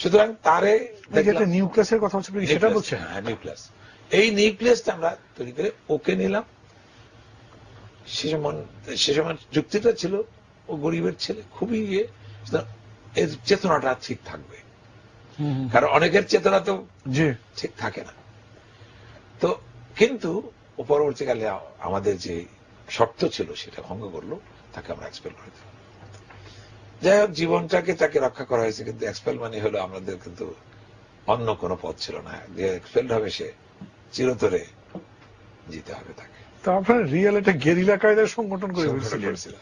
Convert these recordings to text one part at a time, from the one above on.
সুতরাং তারে নিউক্লিয়াসের কথা হচ্ছে সেটা বলছেন? হ্যাঁ নিউক্লিয়াস এই নিউক্লিয়াসটা আমরা তৈরি করে ওকে নিলাম। সে সময় সে সময় যুক্তিটা ছিল ও গরিবের ছেলে খুবই ইয়ে। এর চেতনাটা ঠিক থাকবে। কারণ অনেকের চেতনা তো ঠিক থাকে না। তো কিন্তু পরবর্তীকালে আমাদের যে শর্ত ছিল সেটা ভঙ্গ করল তাকে আমরা এক্সপেল করে দিলাম। যাই হোক জীবনটাকে তাকে রক্ষা করা হয়েছে কিন্তু এক্সপেল মানে হলো আমাদের কিন্তু অন্য কোনো পথ ছিল না। যে এক্সপেলড হবে সে চিরতরে জিতে হবে তাকে। তো আপনারা রিয়েল একটা গেরিলা কায়দার সংগঠন করে ফেলছিলেন।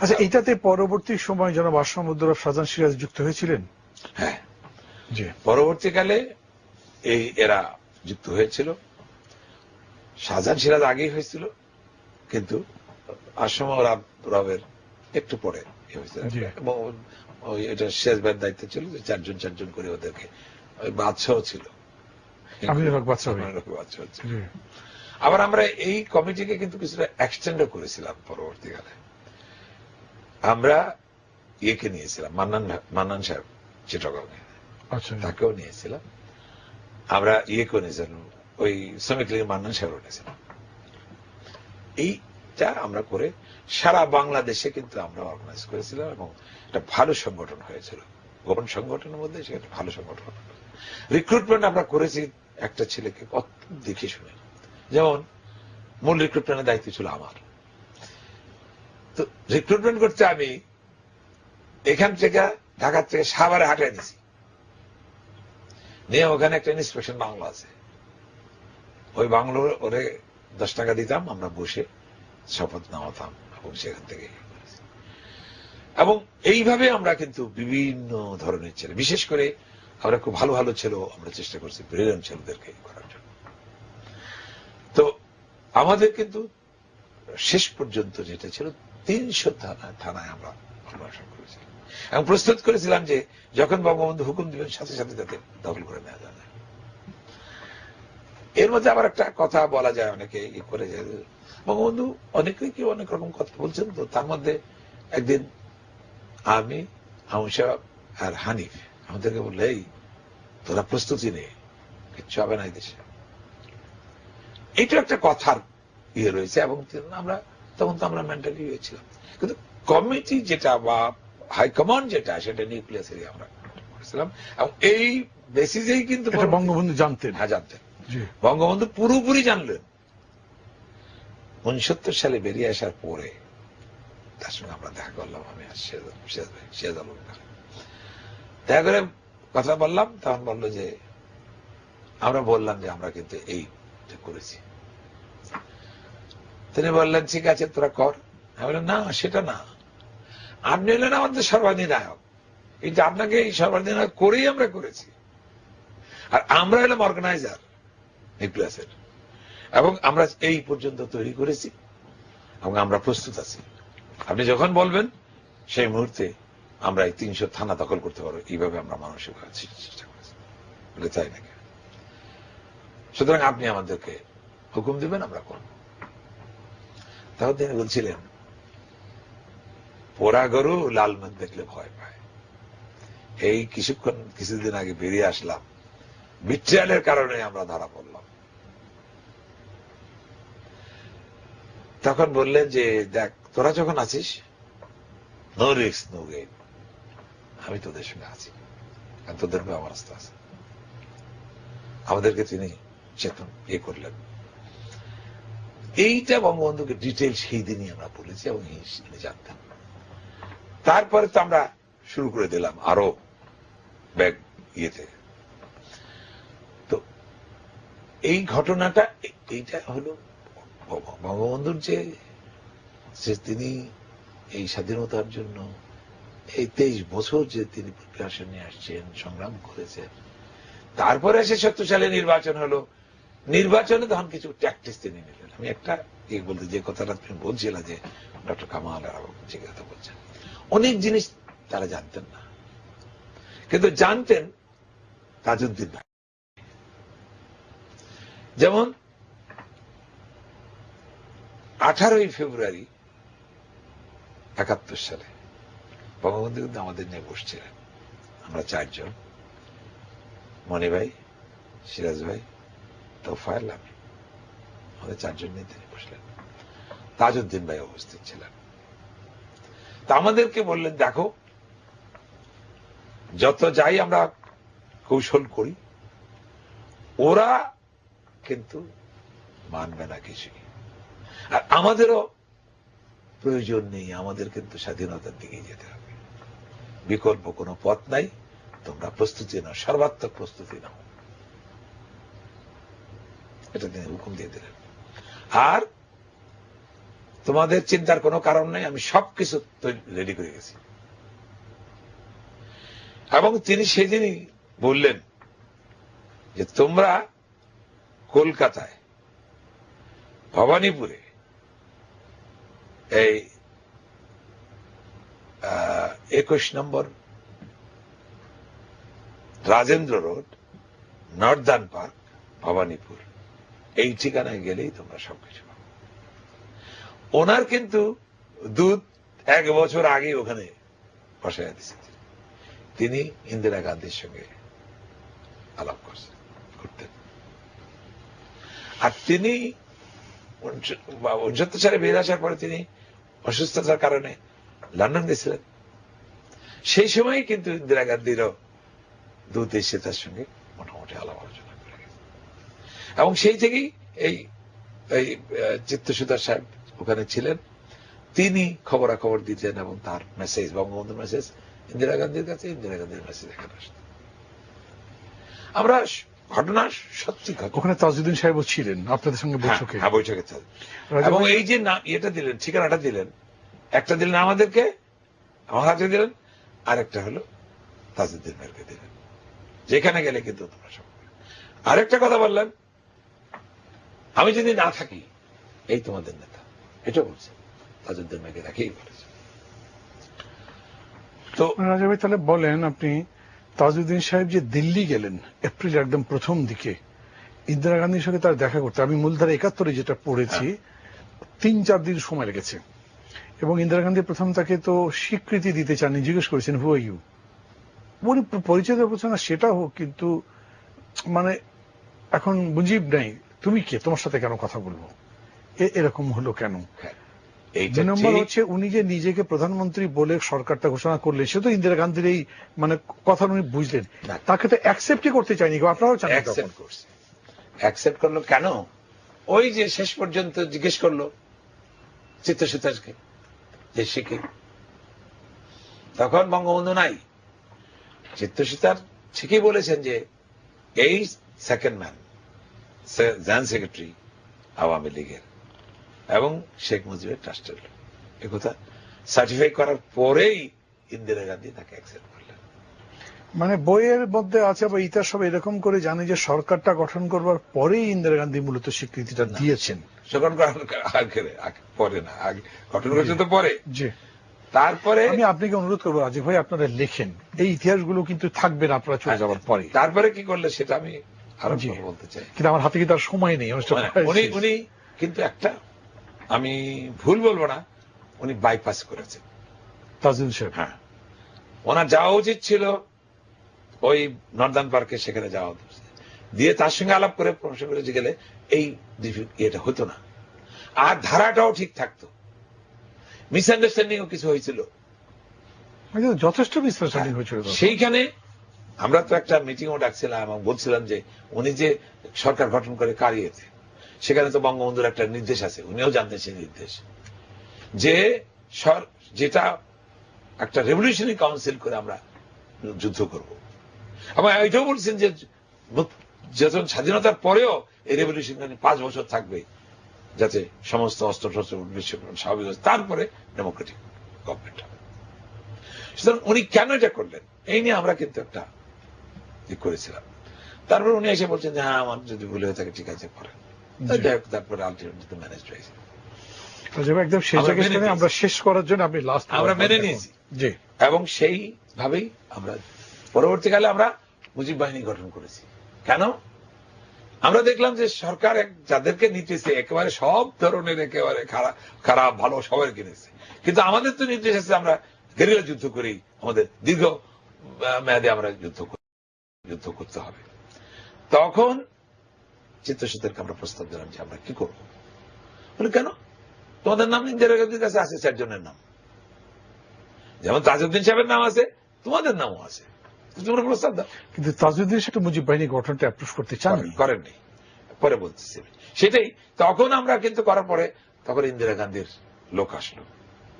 আচ্ছা এটাতে পরবর্তী সময় জনাব আসামুদ্দৌলা শাহজান সিরাজ যুক্ত হয়েছিলেন? হ্যাঁ। জি। পরবর্তীকালে এই এরা যুক্ত হয়েছিল। শাহজাহান সিরাজ আগেই হয়েছিল কিন্তু আসম রাব রবের একটু পরে। এটা শেষ ভাইয়ের দায়িত্ব ছিল যে চারজন চারজন করে ওদেরকে। ওই বাদশাহ। ছিল। আবার আমরা এই কমিটিকে কিন্তু কিছুটা এক্সটেন্ডও করেছিলাম পরবর্তীকালে। আমরা ইয়েকে নিয়েছিলাম মান্নান মান্নান সাহেব চিটগাঁওয়ে আচ্ছা। তাকেও নিয়েছিলাম। আমরা ইয়ে নিয়েছিলাম ওই শ্রমিক লীগের মান্নান সাহেব নিয়েছিলাম। এইটা আমরা করে সারা বাংলাদেশে কিন্তু আমরা অর্গানাইজ করেছিলাম এবং একটা ভালো সংগঠন হয়েছিল। গোপন সংগঠনের মধ্যে সে একটা ভালো সংগঠন। রিক্রুটমেন্ট আমরা করেছি একটা ছেলেকে কত দেখে শুনে। যেমন মূল রিক্রুটমেন্টের দায়িত্ব ছিল আমার। তো রিক্রুটমেন্ট করতে আমি এখান থেকে ঢাকার থেকে সাভারে হাঁটাই দিছি নিয়ে ওখানে একটা ইন্সপেকশন বাংলো আছে। ওই বাংলো ওরে দশ টাকা দিতাম আমরা বসে। শপথ নামাতাম এবং সেখান থেকে। এবং এইভাবে আমরা কিন্তু বিভিন্ন ধরনের ছেলে, বিশেষ করে আমরা খুব ভালো ভালো ছিল আমরা চেষ্টা করছি ব্রিলিয়ান্ট ছেলেদেরকে করার জন্য। তো আমাদের কিন্তু শেষ পর্যন্ত যেটা ছিল তিনশো থানা, থানায় আমরা অন্বেষণ করেছিলাম এবং প্রস্তুত করেছিলাম যে যখন বঙ্গবন্ধু হুকুম দিবেন, সাথে সাথে তাতে দখল করে নেওয়া যাবে। এর মধ্যে আবার একটা কথা বলা যায়, অনেকে ই করে যায় বঙ্গবন্ধু অনেকেই কি অনেক রকম কথা বলছেন তো তার মধ্যে একদিন আমি হামসা আর হানিফ আমাদেরকে বললে এই তোরা প্রস্তুতি নেই কিচ্ছু হবে না দেশে। এটা একটা কথার ইয়ে রয়েছে এবং আমরা তখন তো আমরা মেন্টালি হয়েছিলাম কিন্তু কমিটি যেটা বা হাইকমান্ড যেটা সেটা নিউক্লিয়াস এরিয়া আমরা করেছিলাম এবং এই বেসিসেই কিন্তু বঙ্গবন্ধু জানতেন। হ্যাঁ জানতেন। বঙ্গবন্ধু পুরোপুরি জানলেন। উনসত্তর সালে বেরিয়ে আসার পরে তার সঙ্গে আমরা দেখা করলাম, আমি শেজ আলম। দেখা করে কথা বললাম, তখন বলল যে, আমরা বললাম যে আমরা কিন্তু এই করেছি। তিনি বললেন, ঠিক আছে, তোরা কর। আমি বললাম, না, সেটা না। আপনি হলেন আমাদের সর্বাধিনায়ক। কিন্তু আপনাকে এই সর্বাধিনায়ক করেই আমরা করেছি। আর আমরা হলাম অর্গানাইজার নিউক্লিয়াসের এবং আমরা এই পর্যন্ত তৈরি করেছি এবং আমরা প্রস্তুত আছি। আপনি যখন বলবেন, সেই মুহূর্তে আমরা এই তিনশো থানা দখল করতে পারব। এইভাবে আমরা মানসিক আছি, চেষ্টা করেছি। বলে তাই নাকি সুতরাং আপনি আমাদেরকে হুকুম দিবেন, আমরা করব। তখন তিনি বলছিলেন, পোড়া গরু লাল মাছ দেখলে ভয় পায়। এই কিছুক্ষণ, কিছুদিন আগে বেরিয়ে আসলাম বিট্রিয়ালের কারণে আমরা ধরা পড়লাম। তখন বললেন যে, দেখ, তোরা যখন আছিস নো রিক্স নো গেইন আমি তোদের সঙ্গে আছি। আর তোদের আমার আস্থা আছে। আমাদেরকে তিনি চেতন ইয়ে করলেন। এইটা বঙ্গবন্ধুকে ডিটেল সেই দিনই আমরা বলেছি এবং তিনি জানতেন। তারপরে তো আমরা শুরু করে দিলাম আরও ব্যাগ ইয়েতে। তো এই ঘটনাটা, এইটা হলো বঙ্গবন্ধুর যে যে তিনি এই স্বাধীনতার জন্য এই তেইশ বছর যে তিনি প্রিপারেশন নিয়ে আসছেন, সংগ্রাম করেছেন, তারপরে এসে সত্তর নির্বাচন হলো। নির্বাচনে তখন কিছু ট্যাকটিস তিনি নিলেন। আমি একটা ইয়ে বলতে যে কথাটা তুমি বলছিলাম যে, ডক্টর কামাল যে কথা বলছেন। অনেক জিনিস তারা জানতেন না। কিন্তু জানতেন তাজউদ্দিন ভাই। যেমন আঠারোই ফেব্রুয়ারি একাত্তর সালে। বঙ্গবন্ধু কিন্তু আমাদের নিয়ে বসছিলেন। আমরা চারজন। মনি ভাই, সিরাজ ভাই, তোফায়েল, আমি। আমাদের চারজন নিয়ে তিনি বসলেন। তাজউদ্দিন ভাই উপস্থিত ছিলেন। তা আমাদেরকে বললেন, দেখো, যত যাই আমরা কৌশল করি, ওরা কিন্তু মানবে না কিছুই। আর আমাদেরও প্রয়োজন নেই, আমাদের কিন্তু স্বাধীনতার দিকে যেতে হবে। বিকল্প কোনো পথ নাই, তোমরা প্রস্তুতি নাও, সর্বাত্মক প্রস্তুতি নাও। এটা তিনি হুকুম দিয়ে দিলেন। আর তোমাদের চিন্তার কোনো কারণ নেই, আমি সবকিছু রেডি করে গেছি। এবং তিনি সেদিনই বললেন যে তোমরা কলকাতায় ভবানীপুরে এই একুশ নম্বর Rajendra road, northern park, Bhowanipur. এই ঠিকানায় গেলেই তোমরা সবকিছু পাবে। ওনার কিন্তু দুধ এক বছর আগে ওখানে বসাইয়া দিচ্ছে তিনি ইন্দিরা গান্ধীর সঙ্গে আলাপ করছেন করতেন আর তিনি উনসত্তর সালে বেরিয়ে আসার পরে তিনি অসুস্থতার কারণে লন্ডন গেছিলেন। সেই সময় কিন্তু ইন্দিরা গান্ধীরও দূত এসে তার সঙ্গে মোটামুটি আলাপ আলোচনা করে এবং সেই থেকেই এই এই চিত্তসুদার সাহেব ওখানে ছিলেন। তিনি খবরাখবর দিতেন এবং তার মেসেজ বঙ্গবন্ধুর মেসেজ ইন্দিরা গান্ধীর কাছে, ইন্দিরা গান্ধীর মেসেজ এখানে আসত। আমরা ঘটনা সত্যি ঘটনা। ওখানে তাজউদ্দিন সাহেবও ছিলেন আপনাদের সঙ্গে বৈঠকে। হ্যাঁ বৈঠকে এবং এই যে নাম এটা দিলেন ঠিকানাটা দিলেন একটা দিলেন আমাদেরকে আমার হাতে দিলেন আর একটা হলো তাজউদ্দিন ভাইকে দিলেন। যেখানে গেলে কিন্তু তোমরা সব। আরেকটা কথা বললেন আমি যদি না থাকি এই তোমাদের নেতা। এটা বলছে তাজউদ্দিন ভাইকে দেখেই বলেছে। তো রাজা ভাই তাহলে বলেন আপনি তাজউদ্দিন সাহেব যে দিল্লি গেলেন এপ্রিল একদম প্রথম দিকে ইন্দিরা গান্ধীর সঙ্গে তার দেখা করতে। আমি মূলধারা একাত্তরে যেটা পড়েছি তিন চার দিন সময় লেগেছে। এবং ইন্দিরা গান্ধী প্রথম তাকে তো স্বীকৃতি দিতে চাননি জিজ্ঞেস করেছেন হু ইউ উনি পরিচয় দেওয়া না সেটা হোক কিন্তু মানে এখন মুজিব নাই তুমি কে? তোমার সাথে কেন কথা বলব? এরকম হলো কেন? হ্যাঁ, দুই নম্বর হচ্ছে উনি যে নিজেকে প্রধানমন্ত্রী বলে সরকারটা ঘোষণা করলেন সে তো ইন্দিরা গান্ধীর এই মানে কথা উনি বুঝলেন। তাকে তো অ্যাকসেপ্টই করতে চাইনি গো, আপনারাও চান তখন। অ্যাকসেপ্ট করল কেন? ওই যে শেষ পর্যন্ত জিজ্ঞেস করল চিত্তসূতাজকে যে কি তখন বঙ্গবন্ধু নাই। চিত্তসূতার ঠিকই বলেছেন যে এই second man joint secretary Awami লীগের। এবং শেখ মুজিবের ট্রাস্টের লোক একথা সার্টিফাই করার পরেই ইন্দিরা গান্ধী তাকে অ্যাকসেপ্ট করলেন। মানে বইয়ের মধ্যে আছে বা ইতিহাস সব এরকম করে জানে যে সরকারটা গঠন করবার পরেই ইন্দিরা গান্ধী মূলত স্বীকৃতিটা দিয়েছেন। গঠন করার পরে না আগে গঠন করেছে তো পরে। যে তারপরে আমি আপনাকে অনুরোধ করব রাজীব ভাই আপনারা লেখেন। এই ইতিহাসগুলো কিন্তু থাকবে না আপনারা চলে যাওয়ার পরে। তারপরে কি করলে সেটা আমি আরও জি। বলতে চাই। কিন্তু আমার হাতে কি তার সময় নেই মানে উনি উনি কিন্তু একটা আমি ভুল বলব না উনি বাইপাস করেছেন। তাজউদ্দিন সাহেব। হ্যাঁ। ওনার যাওয়া উচিত ছিল ওই নর্দার্ন পার্কে সেখানে যাওয়া উচিত। দিয়ে তার সঙ্গে আলাপ করে প্রশ্ন করেছে গেলে এই ইয়েটা হতো না। আর ধারাটাও ঠিক থাকতো। মিসআন্ডারস্ট্যান্ডিংও কিছু হয়েছিল। যথেষ্ট মিসআন্ডারস্ট্যান্ডিং হয়েছিল সেইখানে আমরা তো একটা মিটিংও ডাকছিলাম এবং বলছিলাম যে উনি যে সরকার গঠন করে কারিয়েছে সেখানে তো বঙ্গবন্ধুর একটা নির্দেশ আছে, উনিও জানতেন সেই নির্দেশ। যে যেটা একটা রেভলিউশনারি কাউন্সিল করে আমরা যুদ্ধ করব। এবং এটাও বলছেন যে যখন স্বাধীনতার পরেও এই রেভলিউশন পাঁচ বছর থাকবে, যাতে সমস্ত অস্ত্র শস্ত্র স্বাভাবিক হয়। তারপরে ডেমোক্রেটিক গভর্নমেন্ট হবে। সুতরাং উনি কেন এটা করলেন, এই নিয়ে আমরা কিন্তু একটা করেছিলাম। তারপর উনি এসে বলছেন যে হ্যাঁ আমার যদি ভুল হয়ে থাকে, ঠিক আছে, করেন। তারপরে আলটিমেটলি ম্যানেজ হয়েছে একদম শেষ আমরা শেষ করার জন্য আপনি লাস্ট আমরা মেনে নিয়েছি। জি। এবং সেইভাবেই আমরা পরবর্তীকালে আমরা মুজিব বাহিনী গঠন করেছি। কেন? আমরা দেখলাম যে সরকার যাদেরকে নিতেছে একেবারে সব ধরনের একেবারে খারাপ খারাপ ভালো সবাই কিনেছে। কিন্তু আমাদের তো নির্দেশ আছে আমরা গেরিলা যুদ্ধ করি আমাদের দীর্ঘ মেয়াদে আমরা যুদ্ধ যুদ্ধ করতে হবে। তখন চিত্রসূত্রকে আমরা প্রস্তাব দিলাম যে আমরা কি করব? বলে কেন? তোমাদের নাম ইন্দিরা কাছে আছে চারজনের নাম। যেমন তাজউদ্দিন সাহেবের নাম আছে তোমাদের নামও আছে। তোমরা প্রস্তাব দাও। কিন্তু তাজউদ্দিন সেটা মুজিব বাহিনী গঠনটা অ্যাপ্রুভ করতে চান করেননি। পরে বলতেছি সেটাই তখন আমরা কিন্তু করার পরে তখন ইন্দিরা গান্ধীর লোক আসলো।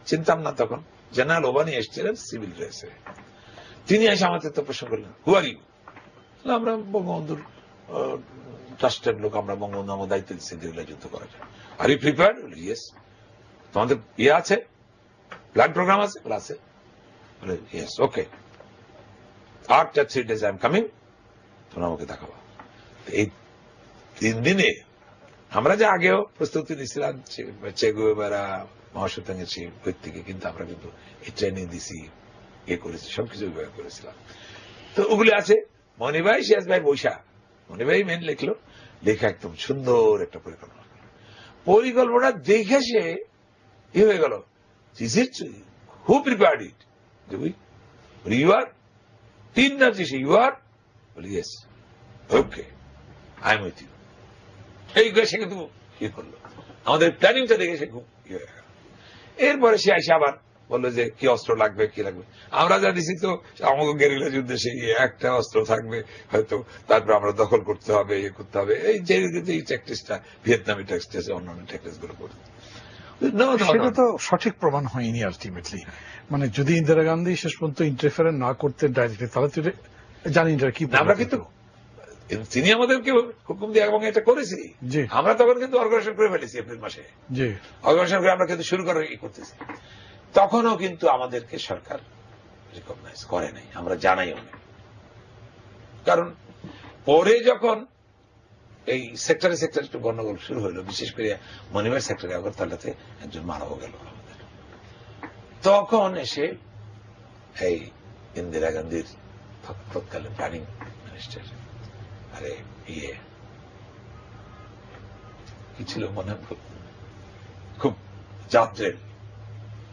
চিন্তাম না তখন। জেনারেল ওবানি এসেছিলেন সিভিল ড্রেসে। তিনি এসে আমাদের তো প্রশ্ন করলেন হুয়ারি আমরা বঙ্গবন্ধুর ট্রাস্টেড লোক আমরা বঙ্গবন্ধু দায়িত্ব দিচ্ছি দীর্ঘ যুদ্ধ করার জন্য। আর ইউ প্রিপেয়ার ইয়েস তোমাদের ইয়ে আছে? প্ল্যান প্রোগ্রাম আছে? আছে। Yes okay after three days I am coming তোমরা আমাকে দেখাবো। এই তিন দিনে আমরা যে আগেও প্রস্তুতি নিছিলাম চেগুবেরা মহাসুতাঙ্গের সেই ব্যক্তিকে, কিন্তু আমরা কিন্তু এই ট্রেনিং দিছি, এ করেছি, সবকিছু ব্যবহার করেছিলাম। তো ওগুলি আছে। মনিভাই শেষ ভাই, বৈশা। মনিভাই মেন লিখলো, লেখা একদম সুন্দর একটা পরিকল্পনা। পরিকল্পনা দেখে সে কি হয়ে গেল? হু প্রিপেয়ার্ড ইট ইউ আর তিন না you are yes okay I am with you এই করে সে কিন্তু ইয়ে করল? আমাদের প্ল্যানিংটা দেখে সে খুব ইয়ে। এরপরে সে এসে আবার বলল যে কি অস্ত্র লাগবে কি লাগবে? আমরা দিছি তো আমাকে গেরিলা যুদ্ধে সেই একটা অস্ত্র থাকবে হয়তো তারপর আমরা দখল করতে হবে ইয়ে করতে হবে। এই যে এই ট্যাকটিসটা ভিয়েতনামি ট্যাকটিস অন্যান্য ট্যাকটিসগুলো করতে সেটা তো সঠিক প্রমাণ হয়নি আলটিমেটলি মানে যদি ইন্দিরা গান্ধী শেষ পর্যন্ত ইন্টারফেয়ার না করতেন ডাইরেক্টলি তাহলে তো জানি এটা কি না, আমরা কিন্তু তিনি আমাদেরকে হুকুম দিয়ে এবং এটা করেছি। আমরা তখন কিন্তু অর্গানাইজেশন করে ফেলেছি এপ্রিল মাসে। অর্গানাইজেশন করে আমরা কিন্তু শুরু করে করতেছি। তখনও কিন্তু আমাদেরকে সরকার রিকগনাইজ করে নাই, আমরা জানাইও না কারণ পরে যখন এই সেক্টরে সেক্টরে একটু গন্ডগোল শুরু হলো বিশেষ করে মনিমের সেক্টরে আগরতলাতে একজন মারাও গেল আমাদের তখন এসে এই ইন্দিরা গান্ধীর তৎ- তৎকালীন প্ল্যানিং মিনিস্টার আরে ইয়ে কি ছিল মনে হয়? খুব যাত্রের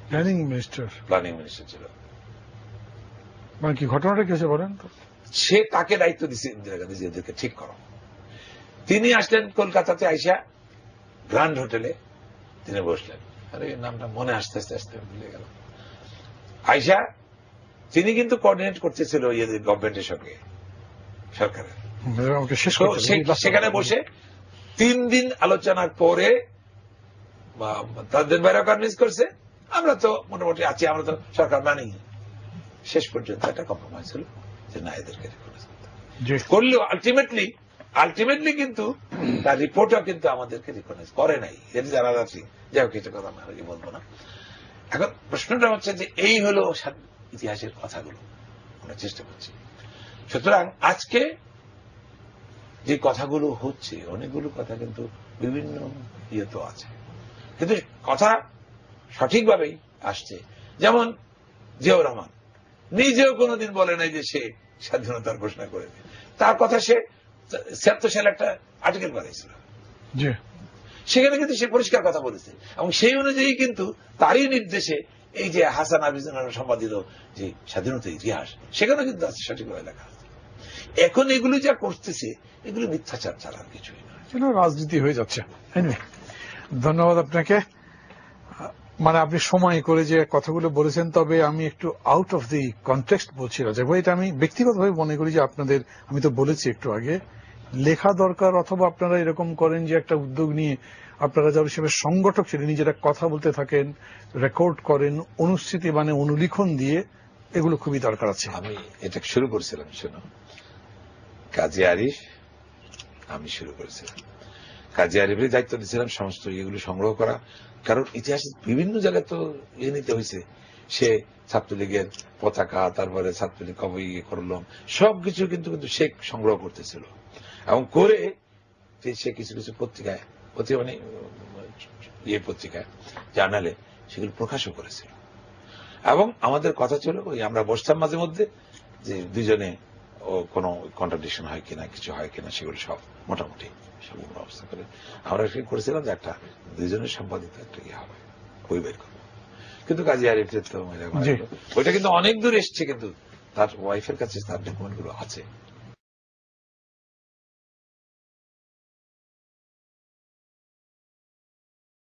প্ল্যানিং মিনিস্টার প্ল্যানিং মিনিস্টার ছিল। মানে কি ঘটনাটা কি হয়েছে বলেন তো? সে তাকে দায়িত্ব দিচ্ছে ইন্দিরা গান্ধী যে এদেরকে ঠিক করো। তিনি আসলেন কলকাতাতে আইসা গ্র্যান্ড হোটেলে তিনি বসলেন। আরে নামটা মনে আসতে আসতে আসতে ভুলে গেল আইসা তিনি কিন্তু কোঅর্ডিনেট করতেছিল ইয়েদের গভর্নমেন্টের সঙ্গে সরকারের। সেখানে বসে তিন দিন আলোচনার পরে বা তাদের বাইরে কনভিন্স করছে। আমরা তো মোটামুটি আছি আমরা তো সরকার মানি শেষ পর্যন্ত একটা কম্প্রোমাইজ হলো যে না এদেরকে করলেও আলটিমেটলি আলটিমেটলি কিন্তু তার রিপোর্টও কিন্তু আমাদেরকে রিকগনাইজ করে নাই। এর যারা আছি যাই হোক এটা কথা আমি বলব না। এখন প্রশ্নটা হচ্ছে যে এই হলো ইতিহাসের কথাগুলো আমরা চেষ্টা করছি। সুতরাং আজকে যে কথাগুলো হচ্ছে অনেকগুলো কথা কিন্তু বিভিন্ন ইয়ে তো আছে। কিন্তু কথা সঠিকভাবেই আসছে। যেমন জিয়াউর রহমান। নিজেও কোনোদিন বলে নাই যে সে স্বাধীনতার ঘোষণা করেছে। তার কথা সে ছিয়াত্তর সালে একটা আর্টিকেল বানিয়েছিল। সেখানে কিন্তু সে পরিষ্কার কথা বলেছে। এবং সেই অনুযায়ী কিন্তু তারই নির্দেশে এই যে হাসান আবিজানের সম্পাদিত যে স্বাধীনতা ইতিহাস সেখানে কিন্তু আছে সঠিকভাবে লেখা আছে। এখন এগুলো যা করতেছে এগুলো মিথ্যাচার ছাড়া আর কিছুই নয়। রাজনীতি হয়ে যাচ্ছে। ধন্যবাদ আপনাকে। মানে আপনি সময় করে যে কথাগুলো বলেছেন, তবে আমি একটু আউট অফ দি কনটেক্সট বলছি রাজা ভাই। এটা আমি ব্যক্তিগতভাবে মনে করি যে আপনাদের, আমি তো বলেছি একটু আগে, লেখা দরকার অথবা আপনারা এরকম করেন যে একটা উদ্যোগ নিয়ে আপনারা যারা হিসেবে সংগঠক ছিলেন, নিজেরা কথা বলতে থাকেন রেকর্ড করেন অনুস্থিতি মানে অনুলিখন দিয়ে এগুলো খুবই দরকার আছে। আমি এটা শুরু করেছিলাম, শোনো। কাজী আরিফ, আমি শুরু করেছিলাম। কাজী আরিফের দায়িত্ব দিয়েছিলাম, সমস্ত ইয়েগুলো সংগ্রহ করা। কারণ ইতিহাসে বিভিন্ন জায়গায় তো ইয়ে নিতে হয়েছে। সে ছাত্রলীগের পতাকা, তারপরে ছাত্রলীগ কবে ইয়ে করলাম সবকিছু কিন্তু কিন্তু সে সংগ্রহ করতেছিল। এবং করে সে কিছু কিছু পত্রিকায় পত্রিকা মানে ইয়ে পত্রিকায়, জার্নালে সেগুলো প্রকাশও করেছিল। এবং আমাদের কথা ছিল ওই আমরা বসতাম মাঝে মধ্যে যে দুজনে কোনো কন্ট্রাডিকশন হয় কিনা কিছু হয় কিনা সেগুলো সব মোটামুটি সব আমরা করে আমরা ঠিক করেছিলাম যে একটা দুজনের সম্পাদিত একটা ইয়ে হবে বই বের করব। কিন্তু কাজী আরিফের তো ওইটা কিন্তু অনেক দূর এসছে কিন্তু তার ওয়াইফের কাছে তার ডকুমেন্টগুলো আছে।